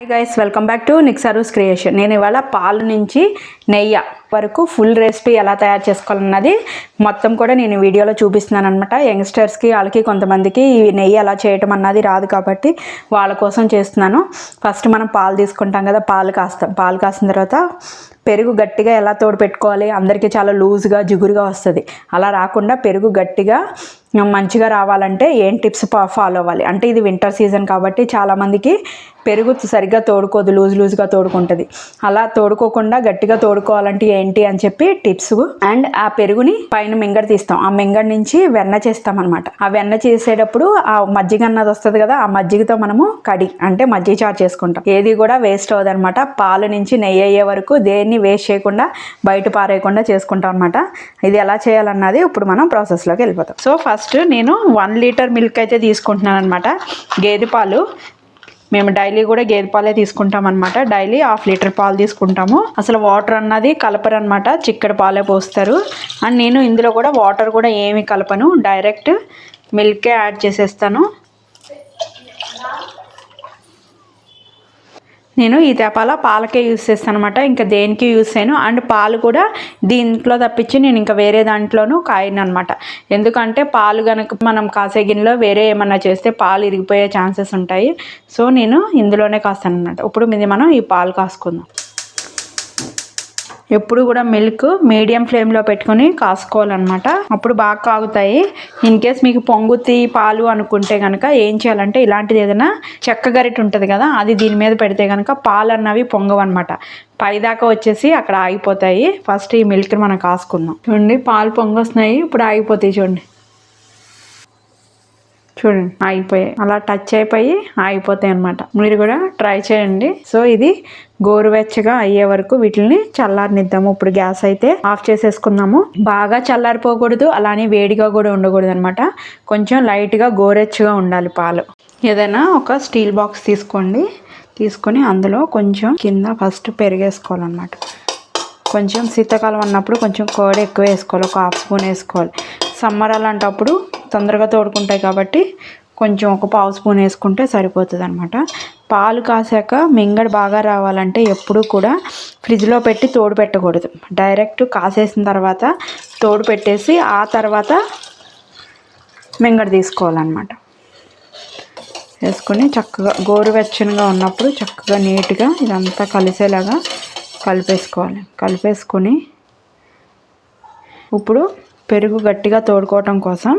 Guys welcome back to నిక్సరూస్ creation నేను ఇవాళ పాలు నుంచి నెయ్యి వరకు ఫుల్ రెసిపీ ఎలా తయారు చేసుకోవాలన్నది మొత్తం కూడా నేను వీడియోలో చూపిస్తున్నాను అనమాట యంగ్స్టర్స్కి వాళ్ళకి కొంతమందికి ఈ నెయ్యి ఎలా చేయటం అన్నది రాదు కాబట్టి వాళ్ళ కోసం చేస్తున్నాను. ఫస్ట్ మనం పాలు తీసుకుంటాం కదా పాలు కాస్తాం. పాలు కాసిన తర్వాత పెరుగు గట్టిగా ఎలా తోడు పెట్టుకోవాలి? అందరికీ చాలా లూజ్గా జిగురుగా వస్తుంది. అలా రాకుండా పెరుగు గట్టిగా మంచిగా రావాలంటే ఏం టిప్స్ ఫాలో అవ్వాలి? అంటే ఇది వింటర్ సీజన్ కాబట్టి చాలామందికి పెరుగు సరిగ్గా తోడుకోదు లూజ్ లూజ్గా తోడుకుంటుంది. అలా తోడుకోకుండా గట్టిగా తోడుకోవాలంటే ఏంటి అని చెప్పి టిప్స్ అండ్ ఆ పెరుగుని పైన మింగడ తీస్తాం. ఆ మింగడ నుంచి వెన్న చేస్తాం అనమాట ఆ వెన్న చేసేటప్పుడు ఆ మజ్జిగ అన్నది వస్తుంది కదా ఆ మజ్జిగతో మనము కడి అంటే మజ్జిగ చారు చేసుకుంటాం. ఏది కూడా వేస్ట్ అవ్వదు అనమాట పాలు నుంచి నెయ్యి అయ్యే వరకు దేన్ని వేస్ట్ చేయకుండా బయట పారేయకుండా చేసుకుంటాం అనమాట ఇది ఎలా చేయాలన్నది ఇప్పుడు మనం ప్రాసెస్లోకి వెళ్ళిపోతాం. సో ఫస్ట్ ఫస్ట్ నేను వన్ లీటర్ మిల్క్ అయితే తీసుకుంటున్నాను అనమాట గేదె పాలు. మేము డైలీ కూడా గేదె పాలే తీసుకుంటాం అనమాట డైలీ హాఫ్ లీటర్ పాలు తీసుకుంటాము. అసలు వాటర్ అన్నది కలపరు అనమాట చిక్కడి పాలే పోస్తారు. అండ్ నేను ఇందులో కూడా వాటర్ కూడా ఏమి కలపను. డైరెక్ట్ మిల్కే యాడ్ చేసేస్తాను. నేను ఈ తెపాల పాలకే యూస్ చేస్తాను అనమాట ఇంకా దేనికి యూస్ చేయను. అండ్ పాలు కూడా దీంట్లో తప్పించి నేను ఇంకా వేరే దాంట్లోనూ కాయను అనమాట ఎందుకంటే పాలు కనుక మనం కాసే గిన్నెలో వేరే ఏమన్నా చేస్తే పాలు ఇరిగిపోయే ఛాన్సెస్ ఉంటాయి. సో నేను ఇందులోనే కాస్తాను అనమాట ఇప్పుడు ఇది మనం ఈ పాలు కాసుకుందాం. ఎప్పుడు కూడా మిల్క్ మీడియం ఫ్లేమ్లో పెట్టుకొని కాసుకోవాలన్నమాట. అప్పుడు బాగా కాగుతాయి. ఇన్ కేస్ మీకు పొంగుతి పాలు అనుకుంటే కనుక ఏం చేయాలంటే ఇలాంటిది ఏదైనా చెక్క గరిట ఉంటుంది కదా అది దీని మీద పెడితే కనుక పాలు అన్నవి పొంగవన్నమాట. పైదాకా వచ్చేసి అక్కడ ఆగిపోతాయి. ఫస్ట్ ఈ మిల్క్ మనం కాసుకుందాం. చూడండి పాలు పొంగొస్తున్నాయి. ఇప్పుడు ఆగిపోతాయి చూడండి. చూడండి ఆగిపోయాయి అలా టచ్ అయిపోయి ఆగిపోతాయి అనమాట మీరు కూడా ట్రై చేయండి. సో ఇది గోరువెచ్చగా అయ్యే వరకు వీటిని చల్లారనిద్దాము. ఇప్పుడు గ్యాస్ అయితే ఆఫ్ చేసేసుకుందాము బాగా చల్లారిపోకూడదు అలానే వేడిగా కూడా ఉండకూడదు అనమాట కొంచెం లైట్గా గోరెచ్చగా ఉండాలి పాలు. ఏదైనా ఒక స్టీల్ బాక్స్ తీసుకోండి. తీసుకొని అందులో కొంచెం కింద ఫస్ట్ పెరిగేసుకోవాలన్నమాట. కొంచెం శీతాకాలం అన్నప్పుడు కొంచెం కోడి ఎక్కువ వేసుకోవాలి. ఒక హాఫ్ స్పూన్ వేసుకోవాలి. సమ్మర్ అలాంటప్పుడు తొందరగా తోడుకుంటాయి కాబట్టి కొంచెం ఒక పావు స్పూన్ వేసుకుంటే సరిపోతుంది అనమాట పాలు కాసాక మింగడు బాగా రావాలంటే ఎప్పుడూ కూడా ఫ్రిడ్జ్లో పెట్టి తోడు పెట్టకూడదు. డైరెక్ట్ కాసేసిన తర్వాత తోడు పెట్టేసి ఆ తర్వాత మింగడు తీసుకోవాలన్నమాట. వేసుకొని చక్కగా గోరువెచ్చనిగా ఉన్నప్పుడు చక్కగా నీట్గా ఇదంతా కలిసేలాగా కలిపేసుకోవాలి. కలిపేసుకొని ఇప్పుడు పెరుగు గట్టిగా తోడుకోవటం కోసం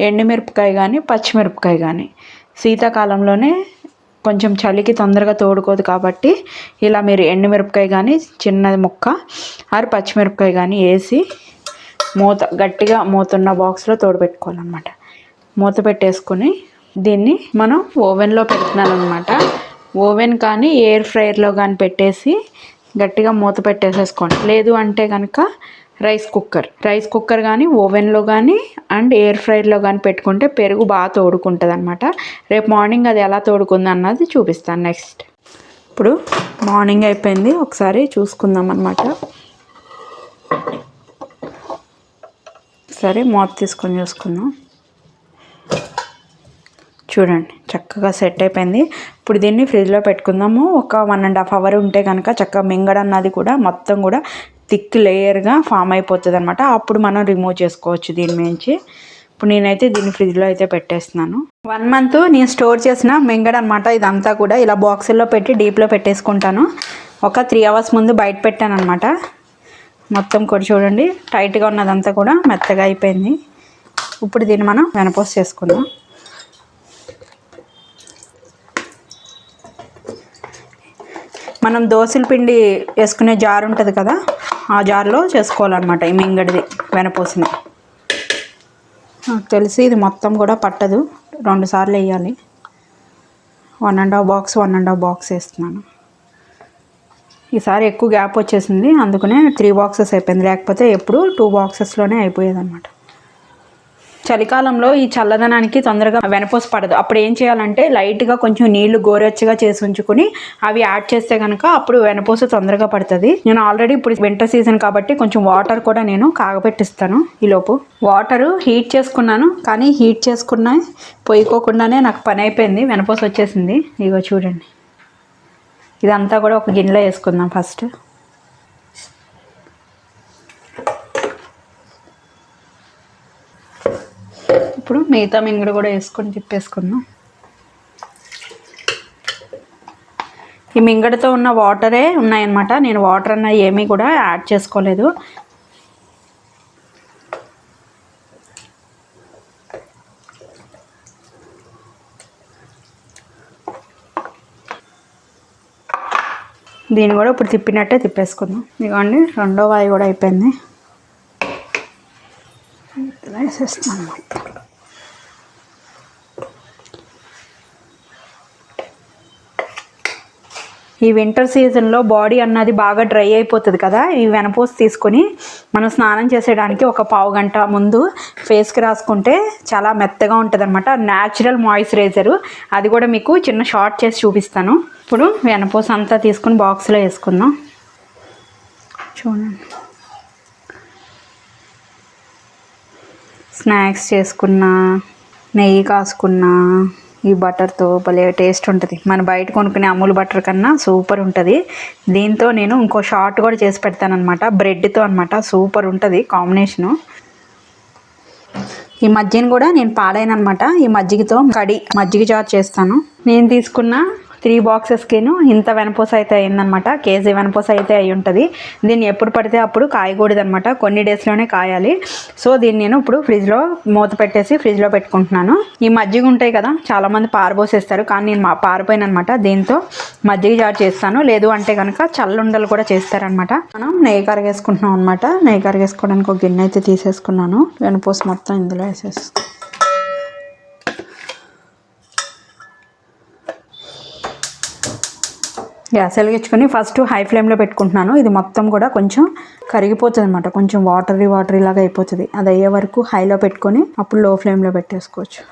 ఎండుమిరపకాయ కానీ పచ్చిమిరపకాయ కానీ శీతాకాలంలోనే కొంచెం చలికి తొందరగా తోడుకోదు కాబట్టి ఇలా మీరు ఎండుమిరపకాయ కానీ చిన్నది ముక్క ఆరు పచ్చిమిరపకాయ కానీ వేసి మూత గట్టిగా మూతున్న బాక్స్లో తోడుపెట్టుకోవాలన్నమాట. మూత పెట్టేసుకొని దీన్ని మనం ఓవెన్లో పెడుతున్నాను అనమాట ఓవెన్ కానీ ఎయిర్ ఫ్రైయర్లో కానీ పెట్టేసి గట్టిగా మూత పెట్టేసేసుకోండి. లేదు అంటే కనుక రైస్ కుక్కర్. రైస్ కుక్కర్ కానీ ఓవెన్లో కానీ అండ్ ఎయిర్ ఫ్రైర్లో కానీ పెట్టుకుంటే పెరుగు బాగా తోడుకుంటుంది అనమాట రేపు మార్నింగ్ అది ఎలా తోడుకుంది అన్నది చూపిస్తాను నెక్స్ట్. ఇప్పుడు మార్నింగ్ అయిపోయింది. ఒకసారి చూసుకుందాం అనమాట సరే మూత తీసుకొని చూసుకుందాం. చూడండి చక్కగా సెట్ అయిపోయింది. ఇప్పుడు దీన్ని ఫ్రిడ్జ్లో పెట్టుకుందాము. ఒక వన్ అండ్ హాఫ్ అవర్ ఉంటే కనుక చక్కగా మింగడన్నది కూడా మొత్తం కూడా థిక్ లేయర్గా ఫామ్ అయిపోతుంది అనమాట అప్పుడు మనం రిమూవ్ చేసుకోవచ్చు దీని నుంచి. ఇప్పుడు నేనైతే దీన్ని ఫ్రిడ్జ్లో అయితే పెట్టేస్తున్నాను. వన్ మంత్ నేను స్టోర్ చేసిన మింగడ అనమాట ఇదంతా కూడా ఇలా బాక్సుల్లో పెట్టి డీప్లో పెట్టేసుకుంటాను. ఒక త్రీ అవర్స్ ముందు బయట పెట్టాను అనమాట మొత్తం కూడా చూడండి టైట్గా ఉన్నదంతా కూడా మెత్తగా అయిపోయింది. ఇప్పుడు దీన్ని మనం వెనపోస్ చేసుకుందాం. మనం దోశల పిండి వేసుకునే జారు ఉంటుంది కదా ఆ జార్లో చేసుకోవాలన్నమాట ఈ మింగడిది వెనపోసిన. నాకు తెలిసి ఇది మొత్తం కూడా పట్టదు. రెండు సార్లు వేయాలి. One and half box one and half box వేస్తున్నాను. ఈసారి ఎక్కువ గ్యాప్ వచ్చేసింది. అందుకనే త్రీ బాక్సెస్ అయిపోయింది. లేకపోతే ఎప్పుడు టూ బాక్సెస్లోనే అయిపోయేది అనమాట చలికాలంలో ఈ చల్లదనానికి తొందరగా వెనపోసి పడదు. అప్పుడు ఏం చేయాలంటే లైట్గా కొంచెం నీళ్ళు గోరెచ్చగా చేసి ఉంచుకుని అవి యాడ్ చేస్తే కనుక అప్పుడు వెనపోస తొందరగా పడుతుంది. నేను ఆల్రెడీ ఇప్పుడు వింటర్ సీజన్ కాబట్టి కొంచెం వాటర్ కూడా నేను కాగబెట్టిస్తాను ఈలోపు. వాటరు హీట్ చేసుకున్నాను కానీ హీట్ చేసుకున్న పోయికోకుండానే నాకు పని అయిపోయింది. వెనపోస వచ్చేసింది. ఇగో చూడండి. ఇదంతా కూడా ఒక గిన్నెలో వేసుకుందాం ఫస్ట్. ఇప్పుడు మిగతా మింగుడు కూడా వేసుకొని తిప్పేసుకుందాం. ఈ మింగడితో ఉన్న వాటరే ఉన్నాయన్నమాట. నేను వాటర్ అన్న ఏమీ కూడా యాడ్ చేసుకోలేదు. దీన్ని కూడా ఇప్పుడు తిప్పినట్టే తిప్పేసుకుందాం. ఇదిగోండి రెండో వాయి కూడా అయిపోయింది. వేసేస్తాను మొత్తం. ఈ వింటర్ సీజన్లో బాడీ అన్నది బాగా డ్రై అయిపోతుంది కదా ఈ వెనపూస తీసుకొని మనం స్నానం చేసేయడానికి ఒక పావు గంట ముందు ఫేస్కి రాసుకుంటే చాలా మెత్తగా ఉంటుంది అనమాట న్యాచురల్ మాయిశ్చరైజరు అది కూడా మీకు చిన్న షార్ట్ చేసి చూపిస్తాను. ఇప్పుడు వెనపూస అంతా తీసుకుని బాక్స్లో వేసుకుందాం. చూడండి. స్నాక్స్ చేసుకున్నా నెయ్యి కాసుకున్నా ఈ బటర్తో భలే టేస్ట్ ఉంటుంది. మన బయట కొనుక్కునే అమూల్ బటర్ కన్నా సూపర్ ఉంటుంది. దీంతో నేను ఇంకో షార్ట్ కూడా చేసి పెడతానమాట బ్రెడ్తో అనమాట సూపర్ ఉంటుంది కాంబినేషను ఈ మజ్జిగని కూడా నేను పాడైన అనమాట ఈ మజ్జిగతో కడి మజ్జిగ జార్ చేస్తాను. నేను తీసుకున్న త్రీ బాక్సెస్కిను ఇంత వెనపూస అయితే అయిందనమాట కేజీ వెనపూస అయితే అయి ఉంటుంది. దీన్ని ఎప్పుడు పడితే అప్పుడు కాయకూడదు అనమాట కొన్ని డేస్లోనే కాయాలి. సో దీన్ని నేను ఇప్పుడు ఫ్రిడ్జ్లో మూత పెట్టేసి ఫ్రిడ్జ్లో పెట్టుకుంటున్నాను. ఈ మజ్జిగ ఉంటాయి కదా చాలామంది పారబోసేస్తారు. కానీ నేను పారిపోయిన అనమాట దీంతో మజ్జిగ జార్ చేస్తాను. లేదు అంటే కనుక చల్లుండలు కూడా చేస్తారనమాట మనం నెయ్యి కరిగేసుకుంటున్నాం అనమాట నెయ్యి కరిగేసుకోవడానికి ఒక గిన్నె అయితే తీసేసుకున్నాను. వెనపూస మొత్తం ఇందులో వేసేసుకున్నాను గ్యాస్ వెలిగించుకొని ఫస్ట్ హై ఫ్లేమ్లో పెట్టుకుంటున్నాను. ఇది మొత్తం కూడా కొంచెం కరిగిపోతుంది అనమాట కొంచెం వాటరీ వాటరీ లాగా అయిపోతుంది. అది అయ్యే వరకు హైలో పెట్టుకొని అప్పుడు లో ఫ్లేమ్లో పెట్టేసుకోవచ్చు.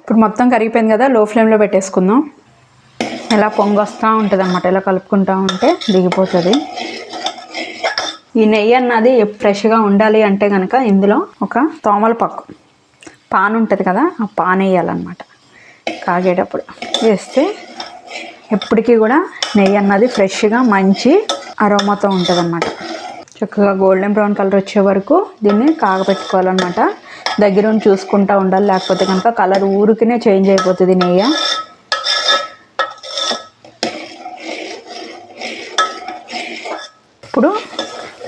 ఇప్పుడు మొత్తం కరిగిపోయింది కదా లో ఫ్లేమ్లో పెట్టేసుకుందాం. ఇలా పొంగొస్తూ ఉంటుంది అనమాట ఇలా కలుపుకుంటూ ఉంటే దిగిపోతుంది. ఈ నెయ్యి అన్నది ఫ్రెష్గా ఉండాలి అంటే కనుక ఇందులో ఒక తోమలపాకు పాన్ ఉంటుంది కదా ఆ పాన్ వేయాలన్నమాట కాగేటప్పుడు వేస్తే ఎప్పటికీ కూడా నెయ్యి అన్నది ఫ్రెష్గా మంచి అరోమాతో ఉంటుంది అనమాట చక్కగా గోల్డెన్ బ్రౌన్ కలర్ వచ్చే వరకు దీన్ని కాగపెట్టుకోవాలన్నమాట. దగ్గర చూసుకుంటూ ఉండాలి లేకపోతే కనుక కలర్ ఊరికినే చేంజ్ అయిపోతుంది నెయ్యి. ఇప్పుడు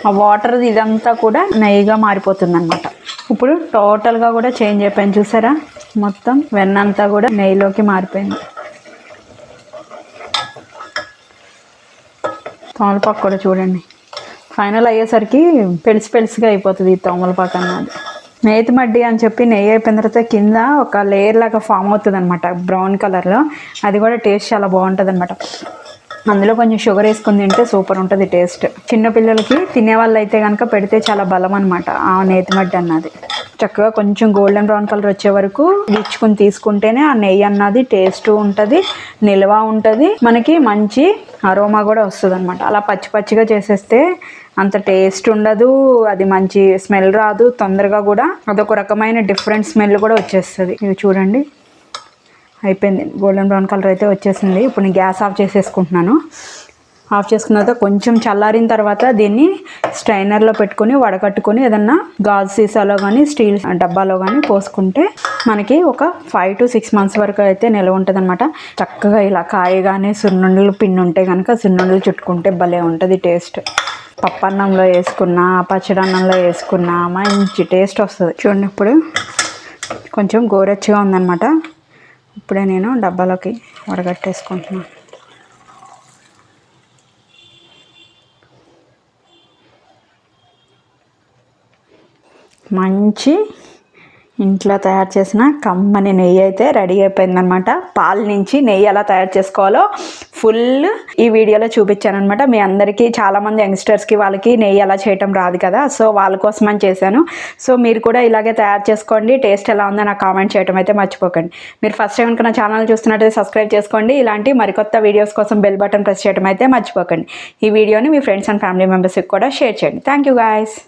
ఆ వాటర్ ఇదంతా కూడా నెయ్యిగా మారిపోతుంది అనమాట ఇప్పుడు టోటల్గా కూడా చేంజ్ అయిపోయింది చూసారా? మొత్తం వెన్నంతా కూడా నెయ్యిలోకి మారిపోయింది. తోమలపాకు కూడా చూడండి. ఫైనల్ అయ్యేసరికి పెలిసి పెలిసిగా అయిపోతుంది ఈ తోమలపాకు అన్నది. నేతి మడ్డి అని చెప్పి నెయ్యి అయిపోయిన తర్వాత కింద ఒక లేయర్ లాగా ఫామ్ అవుతుంది అనమాట బ్రౌన్ కలర్లో అది కూడా టేస్ట్ చాలా బాగుంటుంది అనమాట అందులో కొంచెం షుగర్ వేసుకుని తింటే సూపర్ ఉంటుంది టేస్ట్ చిన్నపిల్లలకి తినే వాళ్ళు అయితే కనుక పెడితే చాలా బలం అనమాట ఆ నేతిమడ్డి అన్నది. చక్కగా కొంచెం గోల్డెన్ బ్రౌన్ కలర్ వచ్చే వరకు ఇచ్చుకుని తీసుకుంటేనే ఆ నెయ్యి అన్నది టేస్ట్ ఉంటుంది నిల్వ ఉంటుంది. మనకి మంచి అరోమా కూడా వస్తుంది అనమాట అలా పచ్చి పచ్చిగా చేసేస్తే అంత టేస్ట్ ఉండదు అది మంచి స్మెల్ రాదు తొందరగా కూడా అదొక రకమైన డిఫరెంట్ స్మెల్ కూడా వచ్చేస్తుంది. ఇది చూడండి. అయిపోయింది. గోల్డెన్ బ్రౌన్ కలర్ అయితే వచ్చేసింది. ఇప్పుడు నేను గ్యాస్ ఆఫ్ చేసేసుకుంటున్నాను. ఆఫ్ చేసుకున్న తర్వాత కొంచెం చల్లారిన తర్వాత దీన్ని స్ట్రైనర్లో పెట్టుకొని వడకట్టుకొని ఏదన్నా గాజు సీసాలో కానీ స్టీల్ డబ్బాలో కానీ పోసుకుంటే మనకి ఒక ఫైవ్ టు సిక్స్ మంత్స్ వరకు అయితే నిల్వ ఉంటుంది అనమాట చక్కగా ఇలా కాయగానే సున్నుండలు పిండి ఉంటే కనుక సున్నుండలు చుట్టుకుంటే భలే ఉంటుంది టేస్ట్ పప్పన్నంలో వేసుకున్నా పచ్చడన్నంలో వేసుకున్నా మంచి టేస్ట్ వస్తుంది. చూడండి ఇప్పుడు కొంచెం గోరెచ్చగా ఉందన్నమాట. ఇప్పుడే నేను డబ్బాలోకి వడగట్టేసుకుంటున్నాను మంచి ఇంట్లో తయారు చేసిన కమ్మని నెయ్యి అయితే రెడీ అయిపోయిందనమాట. పాల నుంచి నెయ్యి ఎలా తయారు చేసుకోవాలో ఫుల్ ఈ వీడియోలో చూపించాను అనమాట మీ అందరికీ చాలామంది యంగ్స్టర్స్కి వాళ్ళకి నెయ్యి ఎలా చేయటం రాదు కదా. సో వాళ్ళ కోసం అని చేశాను. సో మీరు కూడా ఇలాగే తయారు చేసుకోండి. టేస్ట్ ఎలా ఉందో నాకు కామెంట్ చేయడం అయితే మర్చిపోకండి. మీరు ఫస్ట్ టైం కనుక ఛానల్ చూస్తున్నట్టయితే సబ్స్క్రైబ్ చేసుకోండి. ఇలాంటి మరికొత్త వీడియోస్ కోసం బెల్ బటన్ ప్రెస్ చేయడం అయితే మర్చిపోకండి. ఈ వీడియోని మీ ఫ్రెండ్స్ అండ్ ఫ్యామిలీ మెంబర్స్కి కూడా షేర్ చేయండి. Thank you guys.